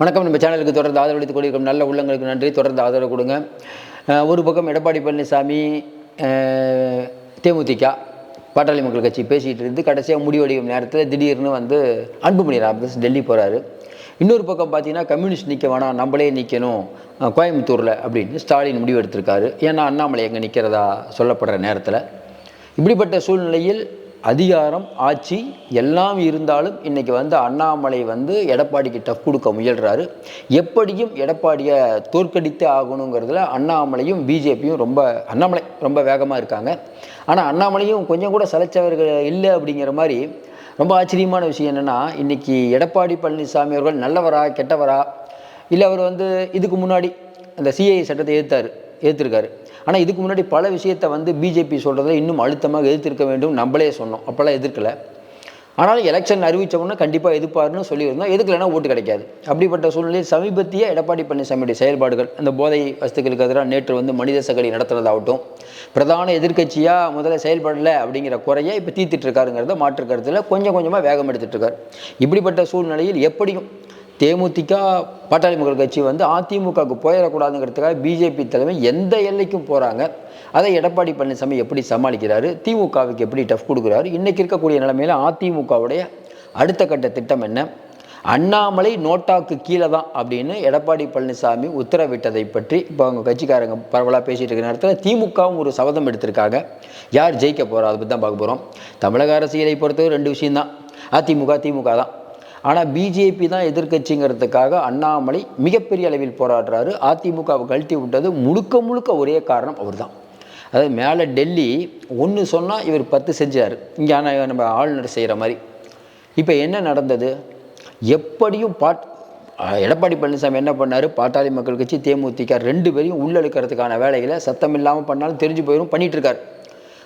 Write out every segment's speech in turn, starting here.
வணக்கம். நம்ம சேனலுக்கு தொடர்ந்து ஆதரவளித்துக் கொண்டிருக்கும் நல்ல உள்ளங்களுக்கு நன்றி. தொடர்ந்து ஆதரவு கொடுங்க. ஒரு பக்கம் எடப்பாடி பழனிசாமி தேமுதிக பாட்டாளி மக்கள் கட்சி பேசிகிட்டு இருந்து கடைசியாக முடிவடையும் நேரத்தில் திடீர்னு வந்து அன்புமணி ராமதாஸ் டெல்லி போகிறாரு இன்னொரு பக்கம் பார்த்தீங்கன்னா கம்யூனிஸ்ட் நிற்க வேணாம் நம்மளே நிற்கணும் கோயம்புத்தூரில் அப்படின்னு ஸ்டாலின் முடிவு எடுத்திருக்காரு. ஏன்னா அண்ணாமலை எங்கே நிற்கிறதா சொல்லப்படுற நேரத்தில். இப்படிப்பட்ட சூழ்நிலையில் அதிகாரம் ஆட்சி எல்லாம் இருந்தாலும் இன்றைக்கி வந்து அண்ணாமலை வந்து எடப்பாடிக்கு டஃப் கொடுக்க முயல்கிறாரு எப்படியும் எடப்பாடியை தோற்கடித்தே ஆகணுங்கிறதுல அண்ணாமலையும் பிஜேபியும் ரொம்ப அண்ணாமலை ரொம்ப வேகமாக இருக்காங்க. ஆனால் அண்ணாமலையும் கொஞ்சம் கூட சலைச்சவர்கள் இல்லை அப்படிங்கிற மாதிரி ரொம்ப ஆச்சரியமான விஷயம் என்னென்னா இன்றைக்கி எடப்பாடி பழனிசாமி அவர்கள் நல்லவரா கெட்டவரா? இல்லை அவர் வந்து இதுக்கு முன்னாடி அந்த சிஐ சட்டத்தை எதிர்த்தார் எதிர்த்திருக்காரு ஆனால் இதுக்கு முன்னாடி பல விஷயத்தை வந்து பிஜேபி சொல்கிறத இன்னும் அழுத்தமாக எதிர்த்திருக்க வேண்டும். நம்மளே சொன்னோம். அப்போல்லாம் எதிர்க்கலை. ஆனால் எலெக்ஷன் அறிவித்தவொன்னே கண்டிப்பாக எதிர்ப்பாருன்னு சொல்லியிருந்தோம். எதுக்கலைன்னா ஓட்டு கிடைக்காது. அப்படிப்பட்ட சூழ்நிலையில் சமீபத்திய எடப்பாடி பழனிசாமியுடைய செயல்பாடுகள் அந்த போதை வஸ்துக்களுக்கு எதிராக நேற்று வந்து மனித சகடி நடத்துறதாகட்டும் பிரதான எதிர்க்கட்சியாக முதல்ல செயல்படலை அப்படிங்கிற குறையை இப்போ தீர்த்துட்டு இருக்காருங்கிறத மாற்று கருத்தில் கொஞ்சம் கொஞ்சமாக வேகம் எடுத்துகிட்டு இருக்கார். இப்படிப்பட்ட சூழ்நிலையில் எப்படியும் தேமுதிக பாட்டாளி மக்கள் கட்சி வந்து அதிமுகவுக்கு போயிடக்கூடாதுங்கிறதுக்காக பிஜேபி தலைமை எந்த எல்லைக்கும் போகிறாங்க அதை எடப்பாடி பழனிசாமி எப்படி சமாளிக்கிறாரு? திமுகவுக்கு எப்படி டஃப் கொடுக்குறாரு? இன்றைக்கி இருக்கக்கூடிய நிலைமையில் அதிமுகவுடைய அடுத்த கட்ட திட்டம் என்ன? அண்ணாமலை நோட்டாக்கு கீழே தான் அப்படின்னு எடப்பாடி பழனிசாமி உத்தரவிட்டதை பற்றி இப்போ அவங்க கட்சிக்காரங்க பரவலாக பேசிகிட்டு இருக்கிற நேரத்தில் திமுகவும் ஒரு சபதம் எடுத்திருக்காங்க. யார் ஜெயிக்க போகிறா அதை பற்றி தான் பார்க்க போகிறோம் தமிழக அரசியலை பொறுத்தவரை ரெண்டு விஷயம்தான். அதிமுக திமுக தான். ஆனால் பிஜேபி தான் எதிர்க்கட்சிங்கிறதுக்காக அண்ணாமலை மிகப்பெரிய அளவில் போராடுறாரு. அதிமுகவை கழட்டி விட்டது முழுக்க முழுக்க ஒரே காரணம் அவர் தான் அதாவது மேலே டெல்லி ஒன்று சொன்னால் இவர் பத்து செஞ்சார். இங்கே ஆனால் நம்ம ஆளுநர் செய்கிற மாதிரி. இப்போ என்ன நடந்தது? எப்படியும் பாட் எடப்பாடி பழனிசாமி என்ன பண்ணார்? பாட்டாளி மக்கள் கட்சி தேமுதிக ரெண்டு பேரையும் உள்ளெடுக்கிறதுக்கான வேலைகளை சத்தம் இல்லாமல் பண்ணாலும் தெரிஞ்சு போயிடும் பண்ணிகிட்ருக்கார்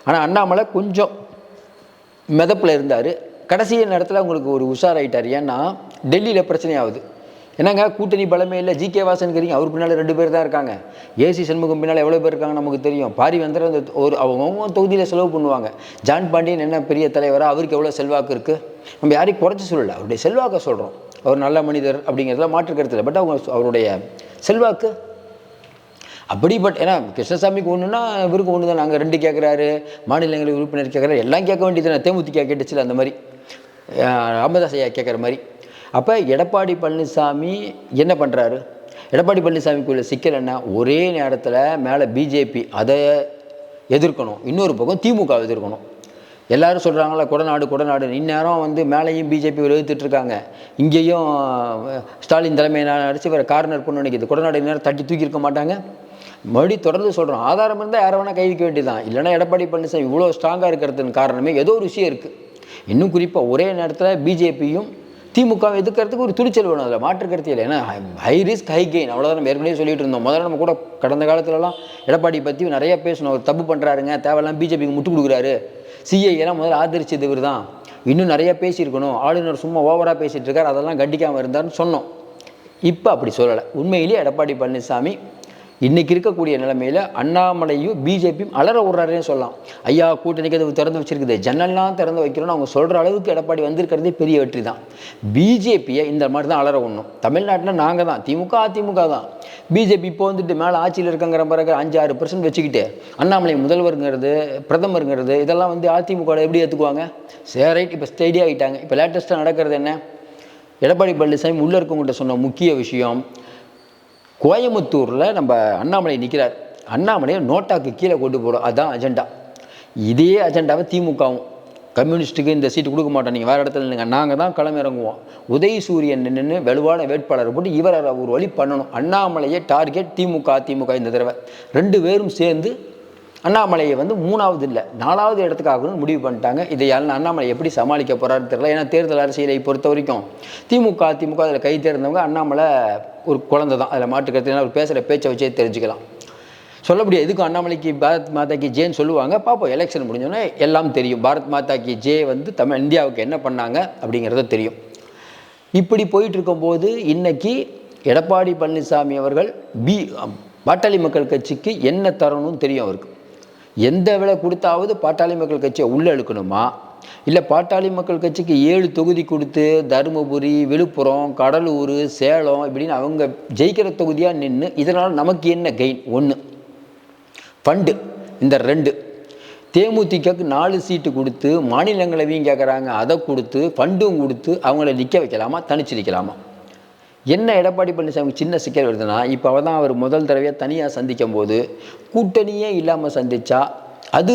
ஆனால் அண்ணாமலை கொஞ்சம் மிதப்பில் இருந்தார். கடைசி நேரத்தில் உங்களுக்கு ஒரு உஷாராயிட்டார். ஏன்னா டெல்லியில் பிரச்சனை ஆகுது என்னங்க கூட்டணி பலமே இல்லை. ஜி கே வாசன்கிறீங்க அவர் பின்னால் ரெண்டு பேர் தான் இருக்காங்க. ஏசி சண்முகம் பின்னால் எவ்வளோ பேர் இருக்காங்க நமக்கு தெரியும். பாரி வந்தர் அந்த ஒரு அவங்க தொகுதியில் செலவு பண்ணுவாங்க. ஜான் பாண்டியன் என்ன பெரிய தலைவராக அவருக்கு எவ்வளோ செல்வாக்கு இருக்குது நம்ம யாரையும் குறைச்சி சொல்லலை. அவருடைய செல்வாக்கை சொல்கிறோம் அவர் நல்ல மனிதர் அப்படிங்கிறதுல மாற்று கருத்தில். இல்லை பட் அவங்க அவருடைய செல்வாக்கு. அப்படிப்பட்ட ஏன்னா கிருஷ்ணசாமிக்கு ஒன்றுனா இவருக்கு ஒன்று தான் நாங்கள் ரெண்டு கேட்குறாரு மாநிலங்களில் உறுப்பினர் கேட்குறாரு எல்லாம் கேட்க வேண்டியது தேமுதிக கேட்டுச்சு அந்த மாதிரி. ராமதாஸ் ஐயா கேட்குற மாதிரி. அப்போ எடப்பாடி பழனிசாமி என்ன பண்ணுறாரு எடப்பாடி பழனிசாமிக்குள்ள சிக்கல் என்ன ஒரே நேரத்தில் மேலே பிஜேபி அதை எதிர்க்கணும். இன்னொரு பக்கம் திமுக எதிர்க்கணும். எல்லாரும் சொல்கிறாங்களா கொடநாடு குடநாடு இந்நேரம் வந்து மேலேயும் பிஜேபி எதிர்த்துட்டு இருக்காங்க. இங்கேயும் ஸ்டாலின் தலைமையினால் அடிச்சு வேறு கார்னர் பண்ண நினைக்கிது. குடநாடு இந்நேரம் தட்டி தூக்கியிருக்க மாட்டாங்க. மறுபடியும் தொடர்ந்து சொல்கிறோம் ஆதாரம் இருந்தால் யாரை வேணால் கைவிக்க வேண்டியதுதான். இல்லைன்னா எடப்பாடி பழனிசாமி இவ்வளோ ஸ்ட்ராங்காக இருக்கிறதுக்கு காரணமே ஏதோ ஒரு விஷயம் இருக்குது இன்னும் குறிப்பாக ஒரே நேரத்தில் பிஜேபியும் திமுக எதிர்க்கிறதுக்கு ஒரு துணிச்சல் வேணும். அதில் மாற்று கருத்து இல்லை. ஏன்னா ஹை ரிஸ்க் ஹை கெயின் அவ்வளோதான் நம்ம ஏற்கனவே சொல்லிட்டு இருந்தோம். முதல்ல நம்ம கூட கடந்த காலத்துலலாம் எடப்பாடி பற்றி நிறைய பேசணும் அவர் தப்பு பண்ணுறாருங்க தேவையெல்லாம் பிஜேபிக்கு முட்டு கொடுக்குறாரு. சிஐஎல்லாம் முதல்ல ஆதரிச்சது இவர் தான் இன்னும் நிறைய பேசியிருக்கணும். ஆளுநர் சும்மா ஓவராக பேசிகிட்டு இருக்கார். அதெல்லாம் கண்டிக்காமல் இருந்தாருன்னு சொன்னோம். இப்போ அப்படி சொல்லலை. உண்மையிலேயே எடப்பாடி பழனிசாமி இன்றைக்கி இருக்கக்கூடிய நிலைமையில் அண்ணாமலையும் பிஜேபியும் அலற விட்றாருன்னு சொல்லலாம். ஐயா கூட்டணிக்கு அது திறந்து வச்சிருக்குது. ஜன்னல்லாம் திறந்து வைக்கிறோன்னு அவங்க சொல்கிற அளவுக்கு எடப்பாடி வந்திருக்கிறதே பெரிய வெற்றி தான். பிஜேபியை இந்த மாதிரி தான் அலற ஒன்றும் தமிழ்நாட்டில் நாங்கள் தான் திமுக அதிமுக தான். பிஜேபி இப்போ வந்துட்டு மேலே ஆட்சியில் இருக்கங்கிற பிறகு அஞ்சு ஆறு பர்சன்ட் வச்சுக்கிட்டு அண்ணாமலை முதல்வருங்கிறது பிரதமருங்கிறது இதெல்லாம் வந்து அதிமுக எப்படி ஏற்றுக்குவாங்க சரி இப்போ ஸ்டெடி ஆகிட்டாங்க இப்போ லேட்டஸ்ட்டாக நடக்கிறது என்ன? எடப்பாடி பழனிசாமி உள்ளே இருக்கவங்கள்ட்ட சொன்ன முக்கிய விஷயம் கோயம்புத்தூரில் நம்ம அண்ணாமலை நிற்கிறார் அண்ணாமலையை நோட்டாக்கு கீழே கொண்டு போகிறோம் அதுதான் அஜெண்டா இதே அஜெண்டாவை திமுகவும். கம்யூனிஸ்ட்டுக்கு இந்த சீட்டு கொடுக்க மாட்டோம். நீங்கள் வேறு இடத்துல நீங்கள் நாங்கள் தான் களம் இறங்குவோம். உதயசூரியன் நின்று வலுவான வேட்பாளரை போட்டு இவரை ஒரு வழி பண்ணணும். அண்ணாமலையை டார்கெட் திமுக அதிமுக இந்த தடவை. ரெண்டு பேரும் சேர்ந்து அண்ணாமலையை வந்து மூணாவது இல்லை நாலாவது இடத்துக்காகணும்னு முடிவு பண்ணிட்டாங்க. இதை யாரும் அண்ணாமலை எப்படி சமாளிக்க போகிறாரு தெரியல. ஏன்னா தேர்தல் அரசியலை பொறுத்த வரைக்கும் திமுக திமுக அதில் கை தேர்ந்தவங்க அண்ணாமலை ஒரு குழந்தை தான். அதில் மாட்டுக்கிறது அவர் பேசுகிற பேச்சை வச்சே தெரிஞ்சுக்கலாம். சொல்ல முடியாது. எதுக்கும் அண்ணாமலைக்கு பாரத் மாதா கி ஜேன்னு சொல்லுவாங்க? பார்ப்போம் எலெக்ஷன் முடிஞ்சோன்னே எல்லாம் தெரியும். பாரத் மாதா கி ஜே வந்து தமிழ் இந்தியாவுக்கு என்ன பண்ணாங்க அப்படிங்கிறத தெரியும். இப்படி போயிட்டு இருக்கும்போது இன்னைக்கு எடப்பாடி பழனிசாமி அவர்கள் பி பாட்டாளி மக்கள் கட்சிக்கு என்ன தரணும்னு தெரியும் அவருக்கு. எந்த விலை கொடுத்தாவது பாட்டாளி மக்கள் கட்சியை உள்ளே இழுக்கணுமா? இல்லை பாட்டாளி மக்கள் கட்சிக்கு ஏழு தொகுதி கொடுத்து தருமபுரி விழுப்புரம் கடலூர் சேலம் இப்படின்னு அவங்க ஜெயிக்கிற தொகுதியாக நின்று இதனால் நமக்கு என்ன கெயின் ஒன்று ஃபண்டு இந்த ரெண்டு. தேமுதிகக்கு நாலு சீட்டு கொடுத்து மாநிலங்களவையும் கேட்குறாங்க அதை கொடுத்து ஃபண்டும் கொடுத்து அவங்கள நிற்க வைக்கலாமா? தனிச்சு நிற்கலாமா என்ன எடப்பாடி பழனிசாமி சின்ன சிக்கல் வருதுன்னா இப்போ அவள் தான் அவர் முதல் தடவையாக தனியாக சந்திக்கும் போது கூட்டணியே இல்லாமல் சந்தித்தா அது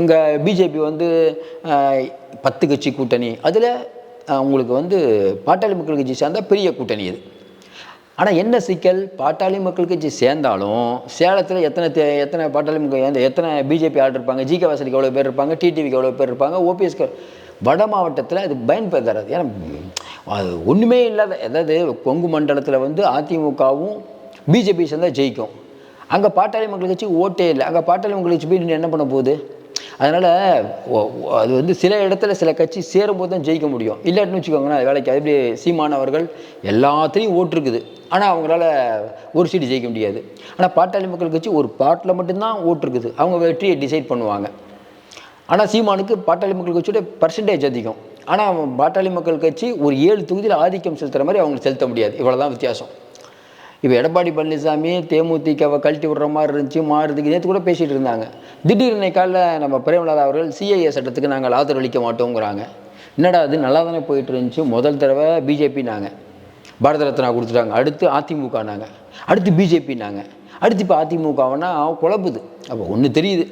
அங்கே பிஜேபி வந்து பத்து கட்சி கூட்டணி அதில் உங்களுக்கு வந்து பாட்டாளி மக்கள் கட்சி சேர்ந்தால் பெரிய கூட்டணி இது ஆனால் என்ன சிக்கல்? பாட்டாளி மக்கள் கட்சி சேர்ந்தாலும் சேலத்தில் எத்தனை தே எத்தனை பாட்டாளி மக்கள் எத்தனை பிஜேபி ஆள் இருப்பாங்க? ஜிகே வாசலுக்கு எவ்வளோ பேர் இருப்பாங்க? டிடிவிக்கு எவ்வளோ பேர் இருப்பாங்க? ஓபிஎஸ்க்கு வட மாவட்டத்தில் அது பயன்படுத்தாது ஏன்னா அது ஒன்றுமே இல்லாத அதாவது கொங்கு மண்டலத்தில் வந்து அதிமுகவும் பிஜேபி சேர்ந்தால் ஜெயிக்கும். அங்கே பாட்டாளி மக்கள் கட்சி ஓட்டே இல்லை. அங்கே பாட்டாளி மக்கள் கட்சி போய் என்ன பண்ண போகுது? அதனால் அது வந்து சில இடத்துல சில கட்சி சேரும்போது தான் ஜெயிக்க முடியும். இல்லாட்டின்னு வச்சுக்கோங்களேன் அது வேலைக்கு எப்படி சீமான் அவர்கள் எல்லாத்துலேயும் ஓட்டு இருக்குது ஆனால் அவங்களால ஒரு சீட்டு ஜெயிக்க முடியாது. ஆனால் பாட்டாளி மக்கள் கட்சி ஒரு பாட்டில் மட்டும்தான் ஓட்டு இருக்குது அவங்க வெற்றியை டிசைட் பண்ணுவாங்க. ஆனால் சீமானுக்கு பாட்டாளி மக்கள் கட்சியோட பர்சன்டேஜ் அதிகம். ஆனால் பாட்டாளி மக்கள் கட்சி ஒரு ஏழு தொகுதியில் ஆதிக்கம் செலுத்துகிற மாதிரி அவங்களுக்கு செலுத்த முடியாது. இவ்வளோ தான் வித்தியாசம். இப்போ எடப்பாடி பழனிசாமி தேமுதிகவை கழட்டி விடுற மாதிரி இருந்துச்சு மாறுறதுக்கு நேற்று கூட பேசிகிட்டு இருந்தாங்க. திடீர்னு காலில் நம்ம பிரேமலதா அவர்கள் சிஐஏ சட்டத்துக்கு நாங்கள் ஆதரவளிக்க மாட்டோங்கிறாங்க. என்னடா அது நல்லா தானே போயிட்டு இருந்துச்சு. முதல் தடவை பிஜேபி நாங்கள் பாரத ரத்னா கொடுத்துட்டாங்க. அடுத்து அதிமுக நாங்கள் அடுத்து பிஜேபி நாங்கள் அடுத்து இப்போ அதிமுகவுனா குழப்புது அப்போ ஒன்று தெரியுது.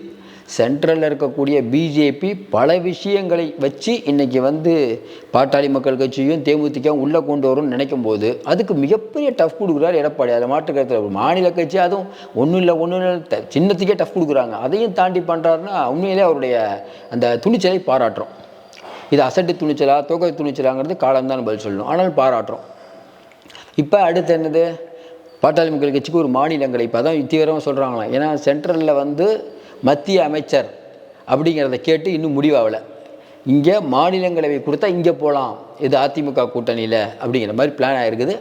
சென்ட்ரலில் இருக்கக்கூடிய பிஜேபி பல விஷயங்களை வச்சு இன்னைக்கு வந்து பாட்டாளி மக்கள் கட்சியும் தேமுதிகவும் உள்ளே கொண்டு வரும்னு நினைக்கும் போது அதுக்கு மிகப்பெரிய டஃப் கொடுக்குறாரு எடப்பாடி. அதில் மாற்றுக்கத்தில் ஒரு மாநில கட்சி அதுவும் ஒன்றும் இல்லை ஒன்றும் இல்லை சின்னத்துக்கே டஃப் கொடுக்குறாங்க. அதையும் தாண்டி பண்ணுறாருன்னா உண்மையிலே அவருடைய அந்த துணிச்சலை பாராட்டுறோம். இது அசட்டு துணிச்சலா தொகை துணிச்சலாங்கிறது காலம்தான் பதில் சொல்லணும். ஆனால் பாராட்டுறோம். இப்போ அடுத்து என்னது? பாட்டாளி மக்கள் கட்சிக்கு ஒரு மாநிலங்களை இப்போ தான் தீவிரமாக சொல்கிறாங்களாம் ஏன்னா சென்ட்ரலில் வந்து மத்திய அமைச்சர் அப்படிங்கிறத கேட்டு இன்னும் முடிவாகலை. இங்கே மாநிலங்களவை கொடுத்தா இங்கே போகலாம் இது அதிமுக கூட்டணியில் அப்படிங்கிற மாதிரி பிளான் ஆகிருக்குது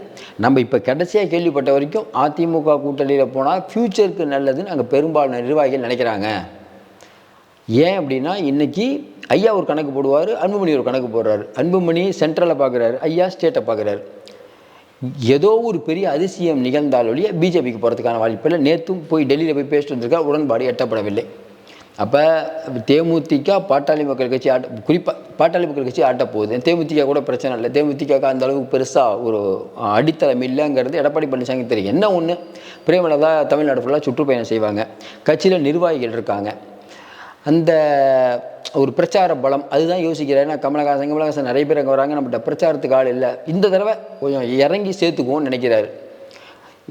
நம்ம இப்போ கடைசியாக கேள்விப்பட்ட வரைக்கும் அதிமுக கூட்டணியில் போனால் ஃப்யூச்சருக்கு நல்லதுன்னு அங்கே பெரும்பாலான நிர்வாகிகள் நினைக்கிறாங்க. ஏன் அப்படின்னா இன்றைக்கி ஐயா ஒரு கணக்கு போடுவார் அன்புமணி ஒரு கணக்கு போடுறாரு. அன்புமணி சென்ட்ரலை பார்க்குறாரு ஐயா ஸ்டேட்டை பார்க்குறாரு ஏதோ ஒரு பெரிய அதிசயம் நிகழ்ந்தால் ஒழிய பிஜேபிக்கு போகிறதுக்கான வாய்ப்பில்லை நேற்றும் போய் டெல்லியில் போய் பேசிட்டு வந்திருக்கா உடன்பாடு எட்டப்படவில்லை. அப்போ தேமுதிக பாட்டாளி மக்கள் கட்சி ஆட்ட குறிப்பாக பாட்டாளி மக்கள் கட்சி ஆட்ட போகுது. தேமுதிக கூட பிரச்சனை இல்லை. தேமுதிக அந்த அளவுக்கு பெருசாக ஒரு அடித்தளம் இல்லைங்கிறது எடப்பாடி பழனிசாமி தெரியும். என்ன ஒன்று பிரேமலதா தமிழ்நாடு ஃபுல்லாக சுற்றுப்பயணம் செய்வாங்க. கட்சியில் நிர்வாகிகள் இருக்காங்க. அந்த ஒரு பிரச்சார பலம் அதுதான் யோசிக்கிறேன். ஏன்னா கமலஹாசன் கமலஹாசன் நிறைய பேர் அங்கே வராங்க. நம்மகிட்ட பிரச்சாரத்துக்கு ஆள் இல்லை. இந்த தடவை கொஞ்சம் இறங்கி சேர்த்துக்குவோம்னு நினைக்கிறாரு.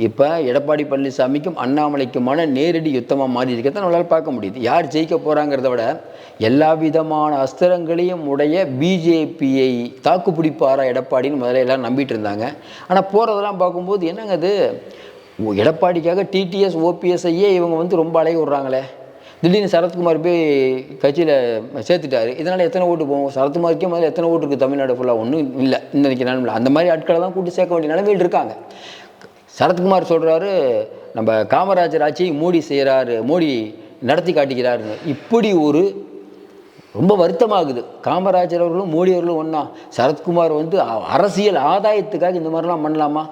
இப்போ எடப்பாடி பழனிசாமிக்கும் அண்ணாமலைக்குமான நேரடி யுத்தமாக மாறி இருக்கிறத நம்மளால் பார்க்க முடியுது. யார் ஜெயிக்க போகிறாங்கிறத விட எல்லா விதமான அஸ்திரங்களையும் உடைய பிஜேபியை தாக்குப்பிடிப்பாரா எடப்பாடின்னு முதல்ல எல்லாம் நம்பிட்டு இருந்தாங்க. ஆனால் போகிறதெல்லாம் பார்க்கும்போது என்னங்க அது? எடப்பாடிக்காக டிடிஎஸ் ஓபிஎஸ்ஐயே இவங்க வந்து ரொம்ப அலைய விட்றாங்களே. திடீர்னு சரத்குமார் போய் கட்சியில் சேர்த்துட்டாரு. இதனால் எத்தனை ஓட்டு போகும்? சரத்குமாருக்கே முதல்ல எத்தனை ஓட்டு இருக்குது தமிழ்நாடு ஃபுல்லாக ஒன்றும் இல்லை. இன்னைக்கு நிலமையில் அந்த மாதிரி ஆட்களை தான் கூட்டி சேர்க்க வேண்டிய நிலைமையில் இருக்காங்க. சரத்குமார் சொல்கிறாரு நம்ம காமராஜர் ஆட்சியை மோடி செய்கிறாரு மோடி நடத்தி காட்டுகிறாருன்னு இப்படி ஒரு ரொம்ப வருத்தமாகுது. காமராஜர் அவர்களும் மோடி அவர்களும் ஒன்றா சரத்குமார் வந்து அரசியல் ஆதாயத்துக்காக இந்த மாதிரிலாம் பண்ணலாமா?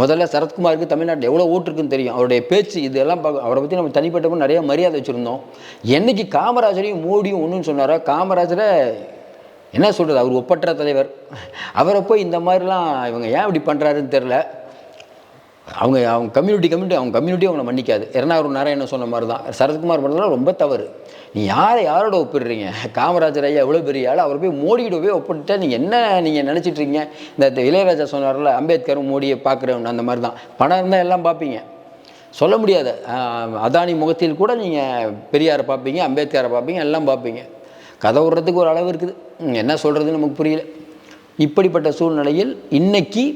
முதல்ல சரத்குமாருக்கு தமிழ்நாட்டில் எவ்வளோ ஓட்டு இருக்குன்னு தெரியும். அவருடைய பேச்சு இதெல்லாம் பார்க்க அவரை பற்றி நம்ம தனிப்பட்ட நிறைய மரியாதை வச்சுருந்தோம். என்னைக்கு காமராஜரையும் மோடியும் ஒன்றுன்னு சொன்னாரோ காமராஜரை என்ன சொல்கிறது அவர் ஒப்பற்ற தலைவர். அவரை போய் இந்த மாதிரிலாம் இவங்க ஏன் இப்படி பண்ணுறாருன்னு தெரில அவங்க அவங்க கம்யூனிட்டி கம்யூனிட்டி அவங்க கம்யூனிட்டி அவங்களை மன்னிக்காது. எர்ணாகுளம் நாராயணன் சொன்ன மாதிரி தான் சரத்குமார் பண்ணுறதுலாம் ரொம்ப தவறு. நீ யாரை யாரோட ஒப்பிடுறீங்க? காமராஜர் ஐயா எவ்வளோ பெரிய ஆள் அவர் போய் மோடியோட போய் ஒப்பிட்டா நீங்கள் என்ன நீங்கள் நினச்சிட்ருக்கீங்க இந்த இளையராஜா சொன்னார்ல அம்பேத்கரும் மோடியை பார்க்குறவன் அந்த மாதிரி தான். பணம் இருந்தால் எல்லாம் பார்ப்பீங்க. சொல்ல முடியாது. அதானி முகத்தில் கூட நீங்கள் பெரியாரை பார்ப்பீங்க அம்பேத்கரை பார்ப்பீங்க எல்லாம் பார்ப்பீங்க. கதை விடுறதுக்கு ஒரு அளவு இருக்குது. என்ன சொல்கிறதுன்னு நமக்கு புரியல. இப்படிப்பட்ட சூழ்நிலையில் இன்றைக்கி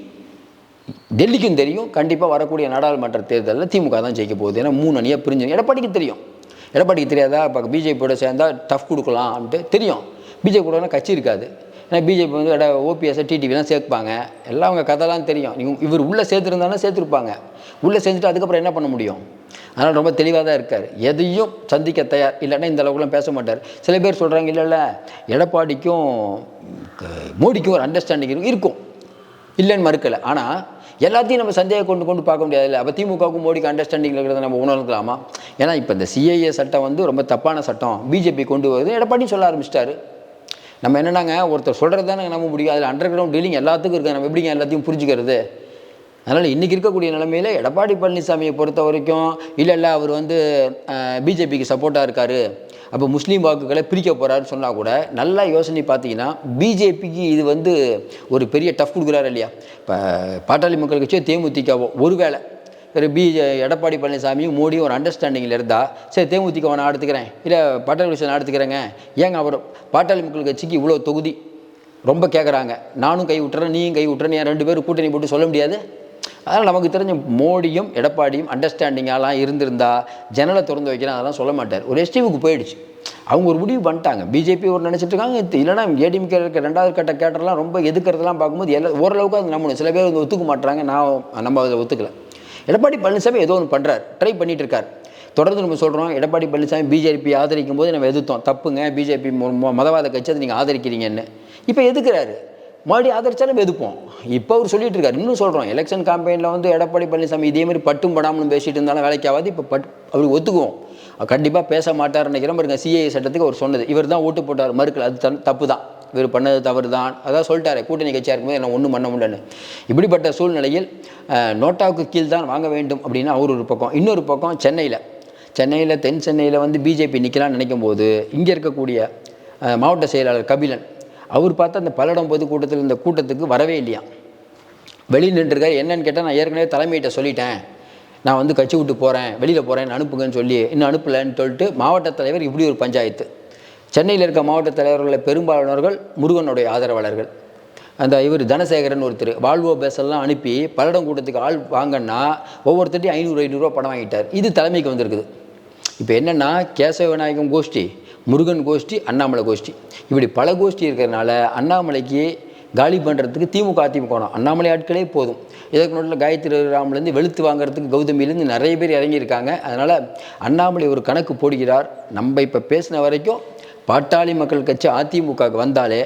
டெல்லிக்கும் தெரியும். கண்டிப்பாக வரக்கூடிய நாடாளுமன்ற தேர்தலில் திமுக தான் ஜெயிக்க போகுது. ஏன்னா மூணு அணியாக பிரிஞ்சு எடப்பாடிக்கு தெரியும். எடப்பாடிக்கு தெரியாதா? இப்போ பிஜேபியோட சேர்ந்தா டஃப் கொடுக்கலாம் தெரியும். பிஜேபி கூடனா கட்சி இருக்காது. ஏன்னா பிஜேபி வந்து இட ஓபிஎஸ்ஸை டிடிவிலாம் சேர்ப்பாங்க. எல்லாம் அவங்க கதைலாம் தெரியும். நீங்கள் இவர் உள்ளே சேர்த்துருந்தாலும் சேர்த்துருப்பாங்க. உள்ளே சேர்ந்துட்டு அதுக்கப்புறம் என்ன பண்ண முடியும்? அதனால் ரொம்ப தெளிவாக தான் இருக்கார். எதையும் சந்திக்க தயார் இல்லைன்னா இந்த அளவுக்குலாம் பேச மாட்டார். சில பேர் சொல்கிறாங்க இல்லை இல்லை எடப்பாடிக்கும் மோடிக்கும் ஒரு அண்டர்ஸ்டாண்டிங் இருக்கும். இல்லைன்னு மறுக்கலை. ஆனால் எல்லாத்தையும் நம்ம சந்தேகம் கொண்டு கொண்டு பார்க்க முடியாது இல்லை அப்போ திமுகவுக்கும் மோடிக்கு அண்டர்ஸ்டாண்டிங் இருக்கிறத நம்ம உணர்ந்துக்கலாமா? ஏன்னா இப்போ இந்த சிஐஏ சட்டம் வந்து ரொம்ப தப்பான சட்டம். பிஜேபி கொண்டு வருது. எடப்பாடி சொல்ல ஆரம்பிச்சிட்டாரு. நம்ம என்னன்னாங்க? ஒருத்தர் சொல்கிறது தானே நம்ப முடியும். அதில் அண்டர் கிரவுண்ட் டீலிங் எல்லாத்துக்கும் இருக்குது நம்ம எப்படிங்க எல்லாத்தையும் புரிஞ்சுக்கிறது? அதனால் இன்றைக்கி இருக்கக்கூடிய நிலைமையில் எடப்பாடி பழனிசாமியை பொறுத்த வரைக்கும் இல்லை இல்லை அவர் வந்து பிஜேபிக்கு சப்போர்ட்டாக இருக்கார். அப்போ முஸ்லீம் வாக்குகளை பிரிக்க போகிறாருன்னு சொன்னால் கூட நல்லா யோசனை பார்த்தீங்கன்னா பிஜேபிக்கு இது வந்து ஒரு பெரிய டஃப் கொடுக்குறாரு இல்லையா? இப்போ பாட்டாளி மக்கள் கட்சியோ தேமுதிகவோ ஒருவேளை ஒரு பிஜே எடப்பாடி பழனிசாமியும் மோடியும் ஒரு அண்டர்ஸ்டாண்டிங்கில் இருந்தால் சரி தேமுதிகவை நான் எடுத்துக்கிறேன் இல்லை பாட்டாளி கட்சி நான் எடுத்துக்கிறேங்க ஏங்க அவர் பாட்டாளி மக்கள் கட்சிக்கு இவ்வளோ தொகுதி? ரொம்ப கேட்குறாங்க நானும் கை விட்டுறேன் நீயும் கை விட்டுறேன் ஏன் ரெண்டு பேரும் கூட்டணி போட்டு சொல்ல முடியாது? அதனால் நமக்கு தெரிஞ்ச மோடியும் எடப்பாடியும் அண்டர்ஸ்டாண்டிங்காலாம் இருந்திருந்தா ஜன்னலை திறந்து வைக்கிறேன் அதெல்லாம் சொல்ல மாட்டார். ஒரு எஸ்டிவுக்கு போயிடுச்சு. அவங்க ஒரு முடிவு பண்ணிட்டாங்க. பிஜேபி ஒரு நினச்சிட்டு இருக்காங்க. இல்லைனா இல்லைன்னா ஏடிஎம்கே இருக்க ரெண்டாவது கட்ட கேட்டரெலாம் ரொம்ப எதுக்கிறதுலாம் பார்க்கும்போது எல்லா ஓரளவுக்கு அது நம்பணும் சில பேர் வந்து ஒத்துக்க மாட்டாங்க நான் நம்ம அதை ஒத்துக்கல. எடப்பாடி பழனிசாமி ஏதோ ஒன்று பண்ணுறார் ட்ரை பண்ணிட்டு இருக்கார். தொடர்ந்து நம்ம சொல்கிறோம் எடப்பாடி பழனிசாமி பிஜேபி ஆதரிக்கும் போது நம்ம எதிர்த்தோம். தப்புங்க. பிஜேபி மதவாத கட்சி அதை நீங்கள் ஆதரிக்கிறீங்கன்னு. இப்போ எதுக்குறாரு? மறுபடியும் ஆதரிச்சாலும் எதுப்போம் இப்போ அவர் சொல்லிட்டு இருக்காரு இன்னும் சொல்கிறோம் எலெக்ஷன் காம்பெயினில் வந்து எடப்பாடி பழனிசாமி இதே மாதிரி பட்டும் படாமலும் பேசிட்டு இருந்தாலும் வேலைக்கு ஆகாது. இப்போ பட் அவருக்கு ஒத்துக்குவோம். கண்டிப்பாக பேச மாட்டார்னு நினைக்கிறேன். பாருங்க சிஏஏ சட்டத்துக்கு அவர் சொன்னது. இவர் தான் ஓட்டு போட்டார். மறுக்கல. அது தன் தப்பு தான் இவர் பண்ணது தவறு தான் அதான் சொல்லிட்டாரு. கூட்டணி கட்சியாக இருக்கும்போது என்ன ஒன்றும் பண்ண முடியலன்னு. இப்படிப்பட்ட சூழ்நிலையில் நோட்டாவுக்கு கீழ் தான் வாங்க வேண்டும் அப்படின்னு அவர் ஒரு பக்கம். இன்னொரு பக்கம் சென்னையில். சென்னையில் தென் சென்னையில் வந்து பிஜேபி நிற்கலாம்னு நினைக்கும் போது இங்கே இருக்கக்கூடிய மாவட்ட செயலாளர் கபிலன் அவர் பார்த்தா அந்த பல்லடம் பொதுக்கூட்டத்தில் இந்த கூட்டத்துக்கு வரவே இல்லையா? வெளியில் நின்றுருக்காரு. என்னன்னு கேட்டால் நான் ஏற்கனவே தலைமையிட்ட சொல்லிட்டேன். நான் வந்து கட்சி விட்டு போகிறேன் வெளியில் போகிறேன் அனுப்புங்கன்னு சொல்லி இன்னும் அனுப்பலைன்னு சொல்லிட்டு மாவட்ட தலைவர் இப்படி ஒரு பஞ்சாயத்து. சென்னையில் இருக்க மாவட்ட தலைவர்களில் பெரும்பாலானவர்கள் முருகனுடைய ஆதரவாளர்கள். அந்த இவர் தனசேகரன் ஒருத்தர் வால்வோ பேசெல்லாம் அனுப்பி பல்லடம் கூட்டத்துக்கு ஆள் வாங்கன்னா ஒவ்வொருத்தட்டையும் ஐநூறு ஐநூறுரூவா பணம் வாங்கிட்டார். இது தலைமைக்கு வந்திருக்குது. இப்போ என்னென்னா கேசவ விநாயகம் கோஷ்டி முருகன் கோஷ்டி அண்ணாமலை கோஷ்டி. இப்படி பல கோஷ்டி இருக்கிறதுனால அண்ணாமலைக்கு காலி பண்ணுறதுக்கு திமுக அதிமுக அண்ணாமலை ஆட்களே போதும். இதற்கு நோட்டில் காயத்ரி ராம்லேருந்து வெளுத்து வாங்குறதுக்கு கௌதமிலேருந்து நிறைய பேர் இறங்கியிருக்காங்க. அதனால் அண்ணாமலை ஒரு கணக்கு போடுகிறார். நம்ம இப்போ பேசின வரைக்கும் பாட்டாளி மக்கள் கட்சி அதிமுகவுக்கு வந்தாலே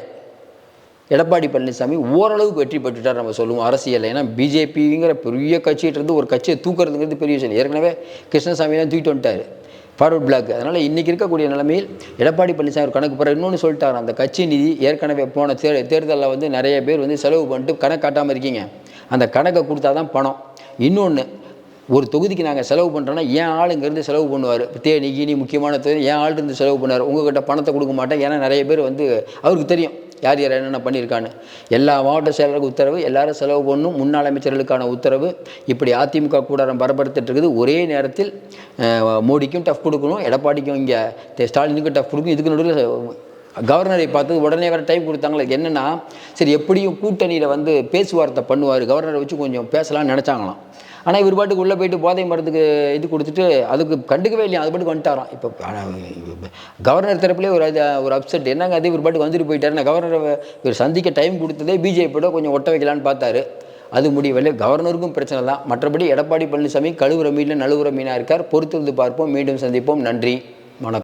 எடப்பாடி பழனிசாமி ஓரளவுக்கு வெற்றி பெற்றுட்டார் நம்ம சொல்லுவோம் அரசியல் ஏன்னா பிஜேபிங்கிற பெரிய கட்சிகிட்டருந்து ஒரு கட்சியை தூக்குறதுங்கிறது பெரிய விஷயம். ஏற்கனவே கிருஷ்ணசாமி தான் தூக்கிட்டு வந்துட்டார். ஃபார்வர்ட் பிளாக் அதனால் இன்றைக்கி இருக்கக்கூடிய நிலைமையில் எடப்பாடி பழனிசாமி ஒரு கணக்கு போகிற இன்னொன்று சொல்லிட்டார் அந்த கட்சி நிதி ஏற்கனவே போன தே தேர்தலில் வந்து நிறைய பேர் வந்து செலவு பண்ணிட்டு கணக்கு காட்டாமல் இருக்கீங்க. அந்த கணக்கை கொடுத்தா தான் பணம். இன்னொன்று ஒரு தொகுதிக்கு நாங்கள் செலவு பண்ணுறோன்னா ஏன் இங்கேருந்து செலவு பண்ணுவார். தேனி கீனி முக்கியமான தொகுதி ஏன் ஆள் இருந்து செலவு பண்ணுவார். உங்கள்கிட்ட பணத்தை கொடுக்க மாட்டேன். ஏன்னா நிறைய பேர் வந்து அவருக்கு தெரியும். யார் யார் என்னென்ன பண்ணியிருக்கான்னு. எல்லா மாவட்ட செயலருக்கு உத்தரவு எல்லாரும் செலவு பண்ணணும். முன்னாள் அமைச்சர்களுக்கான உத்தரவு. இப்படி அதிமுக கூடாரம் பரபரத்துட்டு இருக்குது ஒரே நேரத்தில் மோடிக்கும் டஃப் கொடுக்கணும். எடப்பாடிக்கும் இங்கே ஸ்டாலினுக்கும் டஃப் கொடுக்கும் இதுக்கு நடுவில் கவர்னரை பார்த்து உடனே வேறு டைம் கொடுத்தாங்களே. என்னென்னா சரி எப்படியும் கூட்டணியில் வந்து பேச்சுவார்த்தை பண்ணுவார். கவர்னரை வச்சு கொஞ்சம் பேசலாம்னு நினச்சாங்களாம். ஆனால் இவர் பாட்டுக்கு உள்ளே போயிட்டு போதை மருந்துக்கு இது கொடுத்துட்டு அதுக்கு கண்டுக்கவே இல்லையா? அது பாட்டுக்கு வந்துட்டாராம். இப்போ கவர்னர் தரப்புலேயே ஒரு ஒரு அப்செட் என்னங்க அது? இவர் பாட்டுக்கு வந்துட்டு போயிட்டாருன்னா கவர்னரை இவர் சந்திக்க டைம் கொடுத்ததே பிஜேபியோட கொஞ்சம் ஒட்ட வைக்கலான்னு பார்த்தாரு. அது முடியவில்லை. கவர்னருக்கும் பிரச்சனை தான். மற்றபடி எடப்பாடி பழனிசாமி கழுவுற மீனில் நழுவுற மீனாக இருக்கார். பொறுத்திருந்து பார்ப்போம். மீண்டும் சந்திப்போம். நன்றி. வணக்கம்.